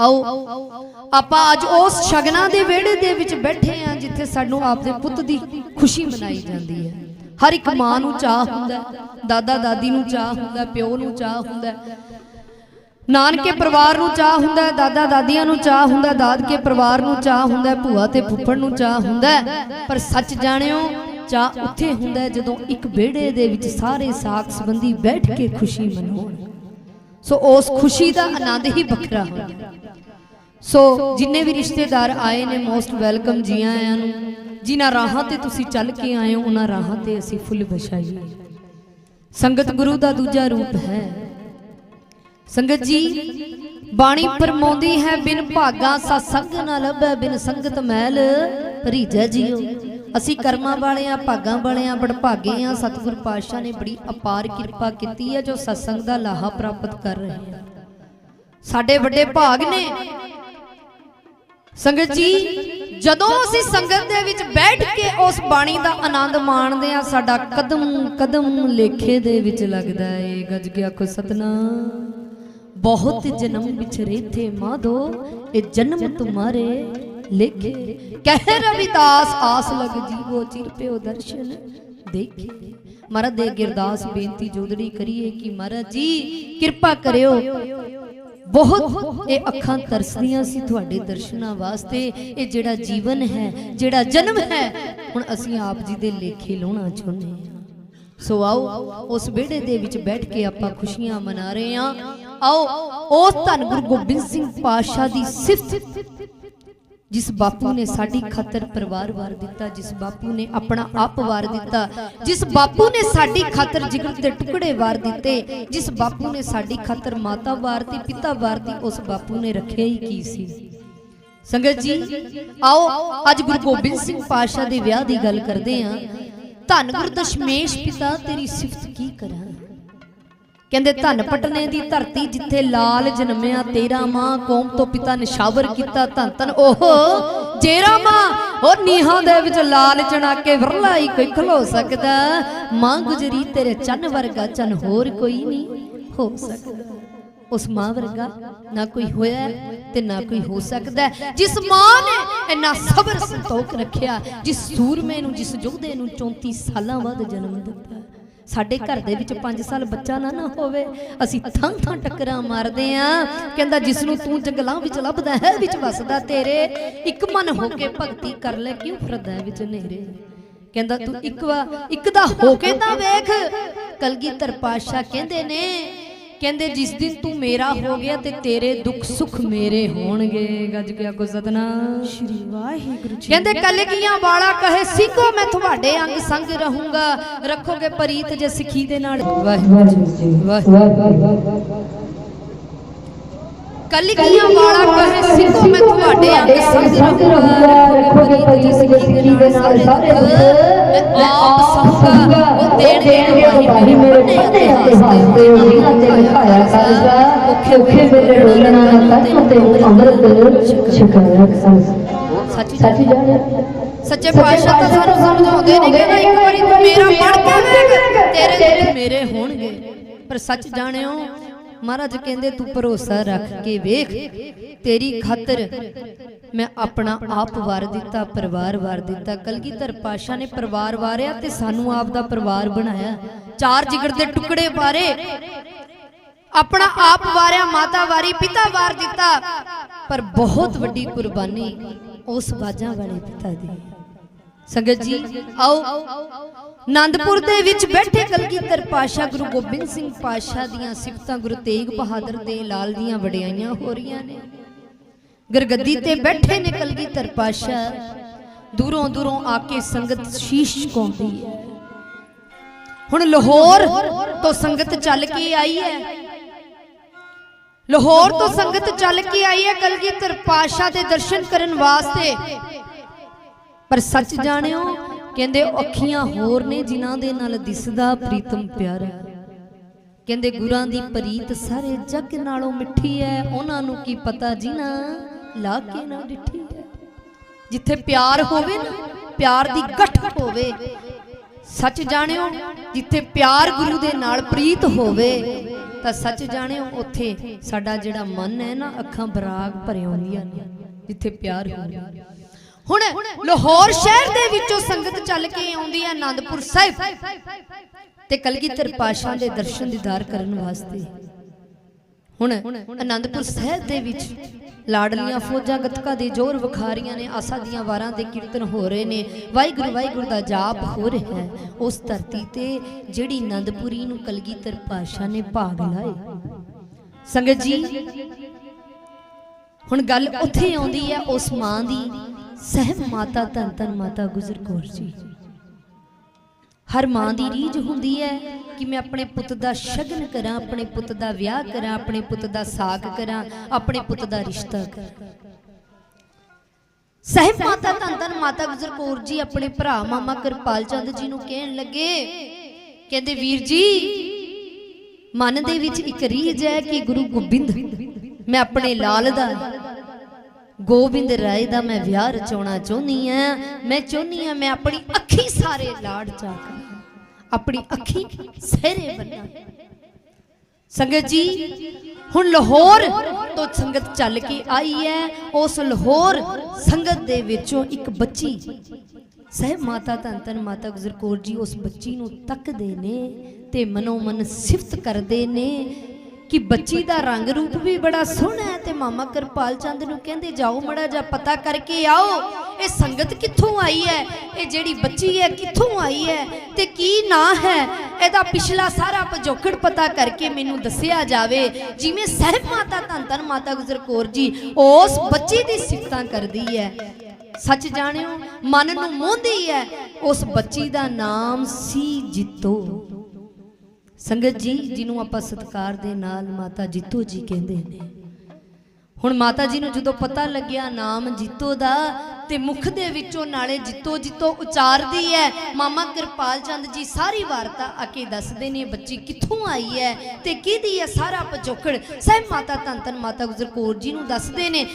ਆਓ ਆਪਾਂ ਅੱਜ ਉਸ ਸ਼ਗਨਾਂ ਦੇ ਵਿਹੜੇ ਦੇ ਵਿੱਚ ਬੈਠੇ ਆ ਜਿੱਥੇ ਸਾਨੂੰ ਆਪਦੇ ਪੁੱਤ ਦੀ ਖੁਸ਼ੀ ਮਨਾਈ ਜਾਂਦੀ ਹੈ। ਹਰ ਇੱਕ ਮਾਂ ਨੂੰ ਚਾਹ ਹੁੰਦਾ ਦਾਦਾ ਦਾਦੀ ਨੂੰ ਚਾਹ ਹੁੰਦਾ ਪਿਓ ਨੂੰ ਚਾਹ ਹੁੰਦਾ ਨਾਨਕੇ ਪਰਿਵਾਰ ਨੂੰ ਚਾਹ ਹੁੰਦਾ ਦਾਦਾ ਦਾਦੀਆਂ ਨੂੰ ਚਾਹ ਹੁੰਦਾ ਹੈ, ਦਾਦਕੇ ਪਰਿਵਾਰ ਨੂੰ ਚਾਹ ਹੁੰਦਾ ਭੂਆ ਤੇ ਫੁੱਫੜ ਨੂੰ ਚਾਹ ਹੁੰਦਾ। ਪਰ ਸੱਚ ਜਾਣਿਓ ਚਾਹ ਉੱਥੇ ਹੁੰਦਾ ਜਦੋਂ ਇੱਕ ਵਿਹੜੇ ਦੇ ਵਿੱਚ ਸਾਰੇ ਸਾਕ ਸੰਬੰਧੀ ਬੈਠ ਕੇ ਖੁਸ਼ੀ ਮਨਾਉਣ। ਸੋ ਉਸ ਖੁਸ਼ੀ ਦਾ ਆਨੰਦ ਹੀ ਵੱਖਰਾ ਹੁੰਦਾ ਸੋ ਜਿੰਨੇ ਵੀ ਰਿਸ਼ਤੇਦਾਰ ਆਏ ਨੇ ਮੋਸਟ ਵੈਲਕਮ ਜੀ ਆਇਆਂ ਨੂੰ, ਜਿਨ੍ਹਾਂ ਰਾਹਾਂ ਤੇ ਤੁਸੀਂ ਚੱਲ ਕੇ ਆਏ ਹੋ, ਉਹਨਾਂ ਰਾਹਾਂ ਤੇ ਅਸੀਂ ਫੁੱਲ ਵਿਛਾਈਏ ਸੰਗਤ ਗੁਰੂ ਦਾ ਦੂਜਾ ਰੂਪ ਹੈ। ਸੰਗਤ ਜੀ, ਬਾਣੀ ਪਰਮਾਉਂਦੀ ਹੈ, ਬਿਨ ਭਾਗਾ ਸਤਸੰਗ ਨਾ ਲੱਭੈ, ਬਿਨ ਸੰਗਤ ਮਹਿਲ ਭਰੀਜੈ ਜੀਓ ਅਸੀਂ ਕਰਮਾਂ ਵਾਲੇ ਆ ਭਾਗਾਂ ਵਾਲੇ ਆ ਬੜਭਾਗੇ ਆ ਸਤਿਗੁਰ ਪਾਤਸ਼ਾਹ ਨੇ ਬੜੀ ਅਪਾਰ ਕਿਰਪਾ ਕੀਤੀ ਹੈ, ਜੋ ਸਤਸੰਗ ਦਾ ਲਾਹਾ ਪ੍ਰਾਪਤ ਕਰ ਰਹੇ ਆ ਸਾਡੇ ਵੱਡੇ ਭਾਗ ਨੇ। ਸੰਗਤ ਜੀ, ਜਦੋਂ ਅਸੀਂ ਸੰਗਤ ਦੇ ਵਿੱਚ ਬੈਠ ਕੇ ਉਸ ਬਾਣੀ ਦਾ ਆਨੰਦ ਮਾਣਦੇ ਆ ਸਾਡਾ ਕਦਮ ਕਦਮ ਲੇਖੇ ਦੇ ਵਿੱਚ ਲੱਗਦਾ ਏ। ਗੱਜ ਕੇ ਆਖੋ, ਸਤਨਾਮ। ਬਹੁਤ ਜਨਮ ਵਿਛਰੇ ਥੇ ਮਾਧੋ, ਇਹ ਜਨਮ ਤੁਮਾਰੇ। ਲੇਖੇ। ਕਹਿ ਰਵਿਦਾਸ, ਆਸ ਲਗ ਜੀਵੋ ਚਿਰ ਪਿਓ ਦਰਸ਼ਨ। ਦੇਖੇ। ਮਹਾਰਾਜ ਦੇ ਗਿਰਦਾਸ ਬੇਨਤੀ ਜੋਦੜੀ ਕਰੀਏ ਕਿ ਮਹਾਰਾਜ ਜੀ, ਕਿਰਪਾ ਕਰਿਓ। ਬਹੁਤ ਇਹ ਅੱਖਾਂ ਤਰਸਦੀਆਂ ਸੀ ਤੁਹਾਡੇ ਦਰਸ਼ਨਾਂ ਵਾਸਤੇ। ਇਹ ਜਿਹੜਾ ਜੀਵਨ ਹੈ, ਜਿਹੜਾ ਜਨਮ ਹੈ, ਹੁਣ ਅਸੀਂ ਆਪ ਜੀ ਦੇ ਲੇਖੇ ਲਾਉਣਾ ਚਾਹੁੰਦੇ ਹਾਂ। ਸੋ ਆਓ, ਉਸ ਵਿਹੜੇ ਦੇ ਵਿੱਚ ਬੈਠ ਕੇ ਆਪਾਂ ਖੁਸ਼ੀਆਂ ਮਨਾ ਰਹੇ ਹਾਂ। ਆਓ, ਉਸ ਧੰਨ ਗੁਰੂ ਗੋਬਿੰਦ ਸਿੰਘ ਪਾਤਸ਼ਾਹ ਦੀ ਸਿਫਤ ਜਿਸ ਬਾਪੂ ਨੇ ਸਾਡੀ ਖਾਤਰ ਪਰਿਵਾਰ ਵਾਰ ਦਿੱਤਾ, ਜਿਸ ਬਾਪੂ ਨੇ ਆਪਣਾ ਆਪ ਵਾਰ ਦਿੱਤਾ, ਜਿਸ ਬਾਪੂ ਨੇ ਸਾਡੀ ਖਾਤਰ ਜਿਗਰ ਦੇ ਟੁਕੜੇ ਵਾਰ ਦਿੱਤੇ, ਜਿਸ ਬਾਪੂ ਨੇ ਸਾਡੀ ਖਾਤਰ ਮਾਤਾ ਵਾਰਤੀ ਪਿਤਾ ਵਾਰਤੀ ਉਸ ਬਾਪੂ ਨੇ ਰੱਖਿਆ ਹੀ ਕੀ ਸੀ? ਸੰਗਤ ਜੀ, ਆਓ ਅੱਜ ਗੁਰੂ ਗੋਬਿੰਦ ਸਿੰਘ ਪਾਤਸ਼ਾਹ ਦੇ ਵਿਆਹ ਦੀ ਗੱਲ ਕਰਦੇ ਹਾਂ। ਧੰਨ ਗੁਰੂ ਦਸ਼ਮੇਸ਼ ਪਿਤਾ, ਤੇਰੀ ਸਿਫਤ ਕੀ ਕਰਾਂ? ਕਹਿੰਦੇ ਧਨ ਪਟਨੇ ਦੀ ਧਰਤੀ ਜਿੱਥੇ ਲਾਲ ਜਨਮਿਆ, ਤੇਰਾ ਮਾਂ ਕੌਮ ਤੋਂ ਪਿਤਾ ਨਿਸ਼ਾਵਰ ਕੀਤਾ, ਧੰਨ ਧੰਨ ਉਹ ਜੇਰਾ ਮਾਂ, ਉਹ ਨੀਹਾਂ ਦੇ ਵਿੱਚ ਲਾਲ ਚਣਾ ਕੇ ਵਰਲਾਈ ਕੋਈ ਖਲੋ ਸਕਦਾ। ਮਾਂ ਗੁਜਰੀ ਤੇਰੇ ਚੰਨ ਵਰਗਾ, ਚੰਨ ਹੋਰ ਕੋਈ ਨਹੀਂ ਹੋ ਸਕਦਾ। ਉਸ ਮਾਂ ਵਰਗਾ ਨਾ ਕੋਈ ਹੋਇਆ ਤੇ ਨਾ ਕੋਈ ਹੋ ਸਕਦਾ। ਜਿਸ ਮਾਂ ਨੇ ਇੰਨਾ ਸਬਰ ਸੰਤੋਖ ਰੱਖਿਆ, ਜਿਸ ਸੂਰਮੇ ਨੂੰ, ਜਿਸ ਯੋਧੇ ਨੂੰ 34 ਸਾਲਾਂ ਬਾਅਦ ਜਨਮ ਦਿੱਤਾ। ਸਾਡੇ ਘਰ ਦੇ ਵਿੱਚ 5 ਸਾਲ ਬੱਚਾ ਨਾ ਨਾ ਹੋਵੇ ਅਸੀਂ ਥਾਂ ਥਾਂ ਟੱਕਰਾਂ ਮਾਰਦੇ ਆ ਕਹਿੰਦਾ ਜਿਸ ਨੂੰ ਤੂੰ ਜੰਗਲਾਂ ਵਿੱਚ ਲੱਭਦਾ ਹੈ ਵਿੱਚ ਵਸਦਾ ਤੇਰੇ ਇੱਕ ਮਨ ਹੋ ਕੇ ਭਗਤੀ ਕਰ ਲੈ ਕਿਉਂ ਫਿਰਦਾ ਵਿੱਚ ਨੇਰੇ? ਕਹਿੰਦਾ ਤੂੰ ਇੱਕ ਵਾ ਇੱਕ ਦਾ ਹੋ ਕੇ ਤਾਂ ਵੇਖ। ਕਲਗੀਧਰ ਪਾਤਸ਼ਾਹ ਕਹਿੰਦੇ ਨੇ ਕਹਿੰਦੇ ਜਿਸ ਦਿਨ ਤੂੰ ਮੇਰਾ ਹੋ ਗਿਆ ਤੇ ਤੇਰੇ ਦੁੱਖ ਸੁੱਖ ਮੇਰੇ ਹੋਣਗੇ। ਗੱਜ ਗਿਆ ਕੋ ਸਤਨਾਮ ਸ਼੍ਰੀ ਵਾਹਿਗੁਰੂ ਜੀ ਕਹਿੰਦੇ ਕਲਗੀਆਂ ਵਾਲਾ ਕਹੇ ਸਿੰਘੋ ਮੈਂ ਤੁਹਾਡੇ ਅੰਗ ਸੰਗ ਰਹੂੰਗਾ। ਰੱਖੋਗੇ ਪ੍ਰੀਤ ਜੇ ਸਿੱਖੀ ਦੇ ਨਾਲ। ਵਾਹਿਗੁਰੂ ਜੀ ਵਾਹਿਗੁਰੂ ਕਲਗੀਆਂ ਵਾਲਾ ਕਹੇ ਸਿੰਘੋ ਮੈਂ ਤੁਹਾਡੇ ਅੰਗ ਸੰਗ ਰਹੂੰਗਾ ਰੱਖੋਗੇ ਪ੍ਰੀਤ ਜੇ ਸਿੱਖੀ ਦੇ ਨਾਲ ਸਾਰੇ ਦੁੱਖ ਮੈਂ ਆਪ ਸੰਗਾ ਉਹ ਦੇਣ ਦੇਣ ਵਾਹੀ ਮੇਰੇ ਬੰਦੇ ਹੱਸਦੇ ਹੋਏ ਤੇ ਲਿਖਾਇਆ ਕਰਦਾ। ਔਖੇ ਔਖੇ ਵੇਲੇ ਡੋਲਣਾ ਨਾ ਕਰ ਤੇ ਅੰਮ੍ਰਿਤ ਛਕਾਇਆ ਸੱਚੀ ਸੱਚੀ ਸੱਚੇ ਪਾਤਸ਼ਾਹ ਤਾਂ ਸਾਨੂੰ ਸਮਝਾਉਂਦੇ ਨੇ ਕਿ ਨਾ ਇੱਕ ਵਾਰੀ ਤੂੰ ਮੇਰਾ ਬਣ ਕੇ ਵੇਖ। ਤੇਰੇ ਮੇਰੇ ਹੋਣਗੇ। ਪਰ ਸੱਚ ਜਾਣਿਓ ਮਹਾਰਾਜ ਕਹਿੰਦੇ, ਤੂੰ ਭਰੋਸਾ ਰੱਖ ਕੇ ਵੇਖ, ਤੇਰੀ ਖਾਤਰ ਮੈਂ ਆਪਣਾ ਆਪ ਵਾਰ ਦਿੱਤਾ, ਪਰਿਵਾਰ ਵਾਰ ਦਿੱਤਾ। ਕਲਗੀਧਰ ਪਾਸ਼ਾ ਨੇ ਪਰਿਵਾਰ ਵਾਰਿਆ ਤੇ ਸਾਨੂੰ ਆਪ ਦਾ ਪਰਿਵਾਰ ਬਣਾਇਆ। ਚਾਰ ਜਿਗਰ ਦੇ ਟੁਕੜੇ ਵਾਰੇ, ਆਪਣਾ ਆਪ ਵਾਰਿਆ, ਮਾਤਾ ਵਾਰੀ, ਪਿਤਾ ਵਾਰ ਦਿੱਤਾ। ਪਰ ਬਹੁਤ ਵੱਡੀ ਕੁਰਬਾਨੀ ਉਸ ਬਾਜਾਂ ਵਾਲੇ ਪਿਤਾ ਦੀ। ਸੰਗਤ ਜੀ, ਆਓ। ਆਨੰਦਪੁਰ ਦੇ ਵਿੱਚ ਬੈਠੇ ਕਲਗੀਧਰ ਪਾਸ਼ਾ ਗੁਰੂ ਗੋਬਿੰਦ ਸਿੰਘ ਪਾਸ਼ਾ ਦੀਆਂ ਸਿਫਤਾਂ ਗੁਰੂ ਤੇਗ ਬਹਾਦਰ ਦੇ ਲਾਲ ਦੀਆਂ ਵਡਿਆਈਆਂ ਹੋ ਰਹੀਆਂ ਨੇ। ਗਰਗੱਦੀ ਤੇ ਬੈਠੇ ਨੇ ਕਲਗੀਧਰ ਪਾਸ਼ਾ ਦੂਰੋਂ ਦੂਰੋਂ ਆ ਕੇ ਸੰਗਤ ਸ਼ੀਸ਼ ਝੁਕਾਉਂਦੀ ਹੈ। ਹੁਣ ਲਾਹੌਰ ਤੋਂ ਸੰਗਤ ਚੱਲ ਕੇ ਆਈ ਹੈ। ਲਾਹੌਰ ਤੋਂ ਸੰਗਤ ਚੱਲ ਕੇ ਆਈ ਹੈ ਕਲਗੀਧਰ ਪਾਸ਼ਾ ਦੇ ਦਰਸ਼ਨ ਕਰਨ ਵਾਸਤੇ। ਪਰ ਸੱਚ ਜਾਣਿਓ, ਕਹਿੰਦੇ ਅੱਖੀਆਂ ਹੋਰ ਨੇ ਜਿਨ੍ਹਾਂ ਦੇ ਨਾਲ ਦਿਸਦਾ ਪ੍ਰੀਤਮ ਪਿਆਰਾ। ਕਹਿੰਦੇ ਗੁਰਾਂ ਦੀ ਪ੍ਰੀਤ ਸਾਰੇ ਜੱਗ ਨਾਲੋਂ ਮਿੱਠੀ ਹੈ ਉਹਨਾਂ ਨੂੰ ਕੀ ਪਤਾ ਜਿਨ੍ਹਾਂ ਲਾ ਕੇ ਨਾ ਡਿੱਠੀ ਹੈ ਜਿੱਥੇ ਪਿਆਰ ਹੋਵੇ ਨਾ, ਪਿਆਰ ਦੀ ਗੱਠ ਹੋਵੇ। ਸੱਚ ਜਾਣਿਓ, ਜਿੱਥੇ ਪਿਆਰ ਗੁਰੂ ਦੇ ਨਾਲ ਪ੍ਰੀਤ ਹੋਵੇ, ਤਾਂ ਸੱਚ ਜਾਣਿਓ, ਉੱਥੇ ਸਾਡਾ ਜਿਹੜਾ ਮਨ ਹੈ ਨਾ, ਅੱਖਾਂ ਬਰਾਗ ਭਰੇ ਹੁੰਦੀਆਂ ਨੇ, ਜਿੱਥੇ ਪਿਆਰ ਹੋਵੇ। ਹੁਣ ਲਾਹੌਰ ਸ਼ਹਿਰ ਦੇ ਵਿੱਚੋਂ ਸੰਗਤ ਚੱਲ ਕੇ ਆਉਂਦੀ ਹੈ ਆਨੰਦਪੁਰ ਸਾਹਿਬ ਤੇ ਕਲਗੀਧਰ ਪਾਸ਼ਾ ਦੇ ਦਰਸ਼ਨ ਦੀਦਾਰ ਕਰਨ ਵਾਸਤੇ। ਹੁਣ ਆਨੰਦਪੁਰ ਸਾਹਿਬ ਦੇ ਵਿੱਚ ਲਾਡਲੀਆਂ ਫੌਜਾਂ ਗਤਕਾ ਦੇ ਜ਼ੋਰ ਵਿਖਾਰੀਆਂ ਨੇ, ਆਸਾ ਦੀਆਂ ਵਾਰਾਂ ਦੇ ਕੀਰਤਨ ਹੋ ਰਹੇ ਨੇ, ਵਾਹਿਗੁਰੂ ਵਾਹਿਗੁਰੂ ਦਾ ਜਾਪ ਹੋ ਰਿਹਾ ਹੈ। ਉਸ ਧਰਤੀ ਤੇ ਜਿਹੜੀ ਆਨੰਦਪੁਰੀ ਨੂੰ ਕਲਗੀਧਰ ਪਾਸ਼ਾ ਨੇ ਭਾਗ ਲਾਏ। ਸੰਗਤ ਜੀ, ਹੁਣ ਗੱਲ ਉੱਥੇ ਆਉਂਦੀ ਹੈ ਉਸ ਮਾਂ ਦੀ। ਸਹਿਬ ਮਾਤਾ, ਧੰਨ ਧੰਨ ਮਾਤਾ ਗੁਜਰ ਕੌਰ ਜੀ। ਹਰ ਮਾਂ ਦੀ ਰੀਝ ਹੁੰਦੀ ਹੈ ਕਿ ਮੈਂ ਆਪਣੇ ਪੁੱਤ ਦਾ ਸ਼ਗਨ ਕਰਾਂ, ਆਪਣੇ ਪੁੱਤ ਦਾ ਵਿਆਹ ਕਰਾਂ, ਆਪਣੇ ਪੁੱਤ ਦਾ ਸਾਕ ਕਰਾਂ, ਆਪਣੇ ਪੁੱਤ ਦਾ ਰਿਸ਼ਤਾ ਕਰਾਂ। ਸਹਿਬ ਮਾਤਾ, ਧੰਨ ਧੰਨ ਮਾਤਾ ਗੁਜਰ ਕੌਰ ਜੀ ਆਪਣੇ ਭਰਾ ਮਾਮਾ ਕਿਰਪਾਲ ਚੰਦ ਜੀ ਨੂੰ ਕਹਿਣ ਲੱਗੇ, ਕਹਿੰਦੇ, ਵੀਰ ਜੀ, ਮਨ ਦੇ ਵਿੱਚ ਇੱਕ ਰੀਝ ਹੈ ਕਿ ਗੁਰੂ ਗੋਬਿੰਦ, ਮੈਂ ਆਪਣੇ ਲਾਲ ਦਾ ਗੋਬਿੰਦ ਰਾਏ ਦਾ ਮੈਂ ਵਿਆਹ ਰਚਾਉਣਾ ਚਾਹੁੰਦੀ ਆ ਮੈਂ ਚਾਹੁੰਦੀ ਆ ਮੈਂ ਆਪਣੀ ਅੱਖੀ ਸਾਰੇ ਲਾੜ ਚਾਕ ਆਪਣੀ ਅੱਖੀ ਸਹਿਰੇ ਬੰਨਾ। ਸੰਗਤ ਜੀ, ਹੁਣ ਲਾਹੌਰ ਤੋਂ ਸੰਗਤ ਚੱਲ ਕੇ ਆਈ ਹੈ। ਉਸ ਲਾਹੌਰ ਸੰਗਤ ਦੇ ਵਿੱਚੋਂ ਇੱਕ ਬੱਚੀ। ਸਹਿਬ ਮਾਤਾ ਧੰਨ ਧੰਨ ਮਾਤਾ ਗੁਜਰ ਕੌਰ ਜੀ ਉਸ ਬੱਚੀ ਨੂੰ ਤੱਕਦੇ ਨੇ ਤੇ ਮਨੋ ਮਨ ਸਿਫਤ ਕਰਦੇ ਨੇ। ਕਿ ਬੱਚੀ ਦਾ ਰੰਗ ਰੂਪ ਵੀ ਬੜਾ ਸੋਹਣਾ ਹੈ ਤੇ ਮਾਮਾ ਕਿਰਪਾਲ ਚੰਦ ਨੂੰ ਕਹਿੰਦੇ, ਜਾਓ ਮੜਾ ਜਾ ਪਤਾ ਕਰਕੇ ਆਓ, ਇਹ ਸੰਗਤ ਕਿੱਥੋਂ ਆਈ ਹੈ? ਇਹ ਜਿਹੜੀ ਬੱਚੀ ਹੈ, ਕਿੱਥੋਂ ਆਈ ਹੈ? ਤੇ ਕੀ ਨਾਂ ਹੈ? ਇਹਦਾ ਪਿਛਲਾ ਸਾਰਾ ਪਜੋਕੜ ਪਤਾ ਕਰਕੇ ਮੈਨੂੰ ਦੱਸਿਆ ਜਾਵੇ। ਜਿਵੇਂ ਸਹਿਬ ਮਾਤਾ ਧੰਨ ਧੰਨ ਮਾਤਾ ਗੁਜਰ ਕੌਰ ਜੀ ਉਸ ਬੱਚੀ ਦੀ ਸਿਫਤਾਂ ਕਰਦੀ ਹੈ। ਸੱਚ ਜਾਣਿਓ, ਮਨ ਨੂੰ ਮੋਹਦੀ ਹੈ, ਉਸ ਬੱਚੀ ਦਾ ਨਾਮ ਸੀ ਜਿੱਤੋ। ਸੰਗਤ ਜੀ ਜਿਹਨੂੰ ਆਪਾਂ ਸਤਕਾਰ ਦੇ ਨਾਲ ਮਾਤਾ ਜੀਤੋ ਜੀ ਕਹਿੰਦੇ ਨੇ। ਹੁਣ ਮਾਤਾ ਜੀ ਨੂੰ ਜਦੋਂ ਪਤਾ ਲੱਗਿਆ ਨਾਮ ਜੀਤੋ ਦਾ ਤੇ ਮੁਖ ਦੇ ਵਿੱਚੋਂ ਨਾਲੇ ਜਿੱਤੋ ਜਿੱਤੋ ਉਚਾਰਦੀ ਹੈ। ਮਾਮਾ ਕਿਰਪਾਲ ਚੰਦ ਜੀ ਸਾਰੀ ਵਾਰਤਾ ਆ ਕੇ ਦੱਸਦੇ ਨੇ ਬੱਚੀ ਕਿੱਥੋਂ ਆਈ ਹੈ ਤੇ ਕਿਹਦੀ ਹੈ ਸਾਰਾ ਪਜੋਕੜ ਸਹਿਬ ਮਾਤਾ ਧੰਨ ਧੰਨ ਮਾਤਾ ਗੁਜਰ ਕੌਰ ਜੀ ਨੂੰ ਦੱਸਦੇ ਨੇ।